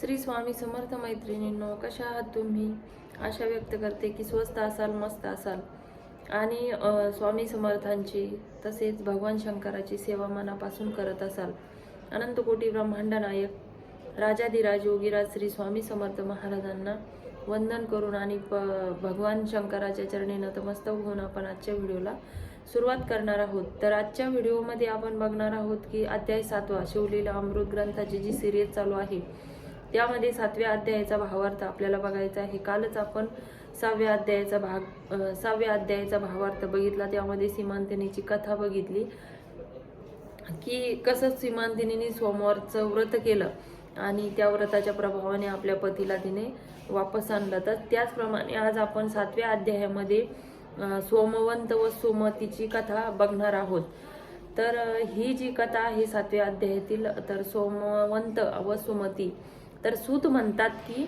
श्री स्वामी समर्थ मैत्रिणींनो कशा आहात तुम्ही? आशा व्यक्त करते की स्वस्त असाल मस्त असाल. आणि स्वामी समर्थांची तसेच भगवान शंकराची सेवा मनापासून करत असाल. अनंतकोटी ब्रह्मांड नायक राजाधिराज योगीराज श्री स्वामी समर्थ महाराजांना वंदन करून आणि प भगवान शंकराच्या चरणी नतमस्तक होऊन आपण आजच्या व्हिडिओला सुरुवात करणार आहोत. तर आजच्या व्हिडिओमध्ये आपण बघणार आहोत की अध्याय सातवा शिवलीला अमृत ग्रंथाची जी सिरीज चालू आहे त्यामध्ये सातव्या अध्यायाचा भावार्थ आपल्याला बघायचा आहे. कालच आपण सहाव्या अध्यायाचा भाग सहाव्या अध्यायाचा भावार्थ बघितला. त्यामध्ये सीमांतिनीची कथा बघितली. की कसं सीमांतिनीने सोमवारचं व्रत केलं आणि त्या व्रताच्या प्रभावाने आपल्या पतीला तिने वापस आणलं. तर त्याचप्रमाणे आज आपण सातव्या अध्यायामध्ये सोमवंत व सुमतीची कथा बघणार आहोत. तर ही जी कथा आहे सातव्या अध्यायातील तर सोमवंत व सुमती तर सूत म्हणतात की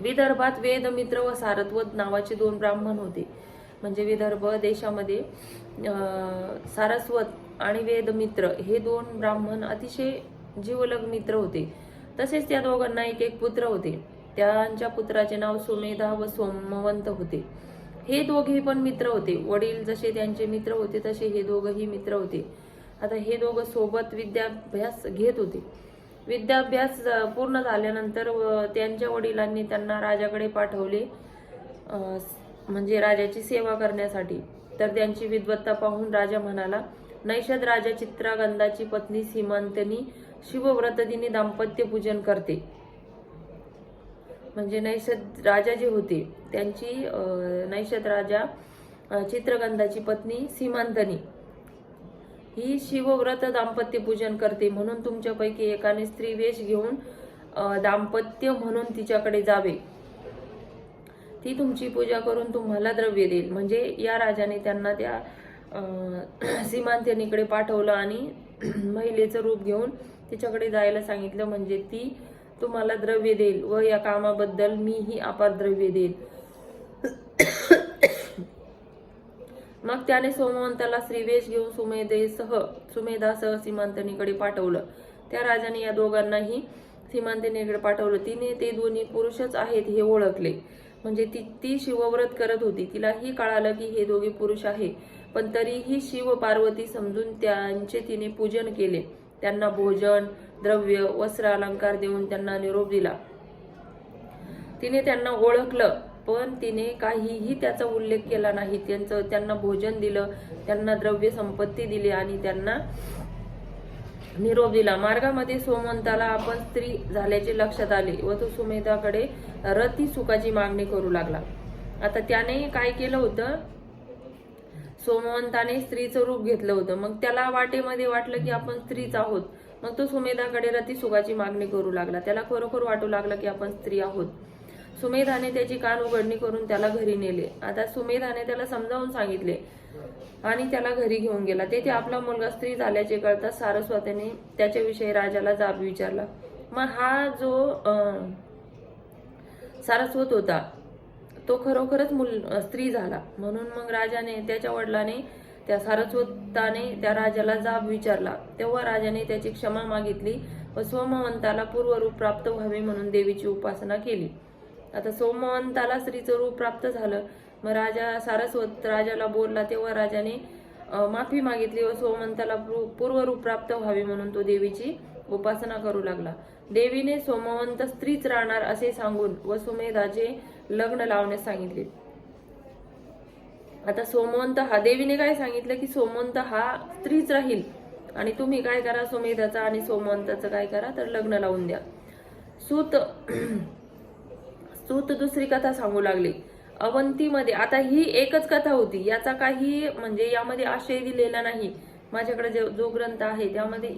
विदर्भात वेदमित्र व सारस्वत नावाचे दोन ब्राह्मण होते. म्हणजे विदर्भ देशामध्ये सारस्वत आणि वेदमित्र हे दोन ब्राह्मण अतिशय जीवलग मित्र होते. तसेच त्या दोघांना एक एक पुत्र होते. त्यांच्या पुत्राचे नाव सुमेधा व सोमवंत होते. हे दोघे पण मित्र होते. वडील जसे त्यांचे मित्र होते तसे हे दोघही मित्र होते. आता हे दोघं सोबत विद्याभ्यास घेत होते. विद्याभ्यास पूर्ण झाल्यानंतर त्यांच्या वडिलांनी त्यांना राजाकडे पाठवले म्हणजे राजाची सेवा करण्यासाठी. तर त्यांची विद्वत्ता पाहून राजा म्हणाला नैषद राजा चित्रागंधाची पत्नी सीमांतनी शिवव्रतदिनी दाम्पत्य पूजन करते. म्हणजे नैषद राजा जे होते त्यांची नैषद राजा चित्रगंधाची पत्नी सीमांतनी. ही शिवव्रत दाम्पत्य पूजन करते. म्हणून तुमच्यापैकी एकाने स्त्री वेश घेऊन दाम्पत्य म्हणून तिच्याकडे जावे. ती तुमची पूजा करून तुम्हाला द्रव्य देईल. म्हणजे या राजाने त्यांना त्या सीमांतनीकडे पाठवलं आणि महिलेचं रूप घेऊन तिच्याकडे जायला सांगितलं. म्हणजे ती तुम्हाला द्रव्य देईल व या कामाबद्दल मीही अपार द्रव्य देईल. मग त्याने सोमवंताला श्रीवेश घेऊन सुमेधेसह सुमेधासह सीमांतनीकडे पाठवलं. त्या राजाने या दोघांनाही सीमांतनीकडे पाठवलं. तिने ते दोन्ही पुरुषच आहेत हे ओळखले. म्हणजे ती ती शिवव्रत करत होती. तिलाही कळालं की हे दोघे पुरुष आहे. पण तरीही शिव पार्वती समजून त्यांचे तिने पूजन केले. त्यांना भोजन द्रव्य वस्त्र अलंकार देऊन त्यांना निरोप दिला. तिने त्यांना ओळखलं. पण तिने काहीही त्याचा उल्लेख केला नाही. त्यांचं त्यांना भोजन दिलं त्यांना द्रव्य संपत्ती दिली आणि त्यांना निरोप दिला. मार्गामध्ये सोमंताला आपण स्त्री झाल्याचे लक्षात आले व तो सुमेधाकडे रती सुखाची मागणी करू लागला. आता त्याने काय केलं होतं? सोमवंताने स्त्रीचं रूप घेतलं होतं. मग त्याला वाटेमध्ये वाटलं की आपण स्त्रीच आहोत. मग तो सुमेधाकडे रती सुखाची मागणी करू लागला. त्याला खरोखर वाटू लागलं की आपण स्त्री आहोत. सुमेधाने त्याची कान उघडणी करून त्याला घरी नेले. आता सुमेधाने त्याला समजावून सांगितले आणि त्याला घरी घेऊन गेला. तेथे आपला मुलगा स्त्री झाल्याचे कळता सारस्वतीने त्याच्याविषयी राजाला जाब विचारला. मग हा जो अं, सारस्वत होता तो खरोखरच मुल स्त्री झाला. म्हणून मग राजाने त्याच्या वडिलाने त्या सारस्वताने त्या राजाला जाब विचारला. तेव्हा राजाने त्याची क्षमा मागितली व स्वमवंताला पूर्वरूप प्राप्त व्हावे म्हणून देवीची उपासना केली. आता सोमवंताला स्त्रीचं रूप प्राप्त झालं. मग राजा सारस्वत राजाला बोलला तेव्हा राजाने माफी मागितली व सोमवंताला पूर्वरूप प्राप्त व्हावे म्हणून तो देवीची उपासना करू लागला. देवीने सोमवंत स्त्रीच राहणार असे सांगून व सुमेधाचे लग्न लावण्यास सांगितले. आता सोमवंत हा देवीने काय सांगितलं की सोमवंत हा स्त्रीच राहील आणि तुम्ही काय करा सुमेधाचा आणि सोमवंताचं काय करा तर लग्न लावून द्या. सूत सूत दुसरी कथा सांगू लागली. अवंतीमध्ये आता ही एकच कथा होती. याचा काही म्हणजे यामध्ये आशय दिलेला नाही. माझ्याकडे जो जो ग्रंथ आहे त्यामध्ये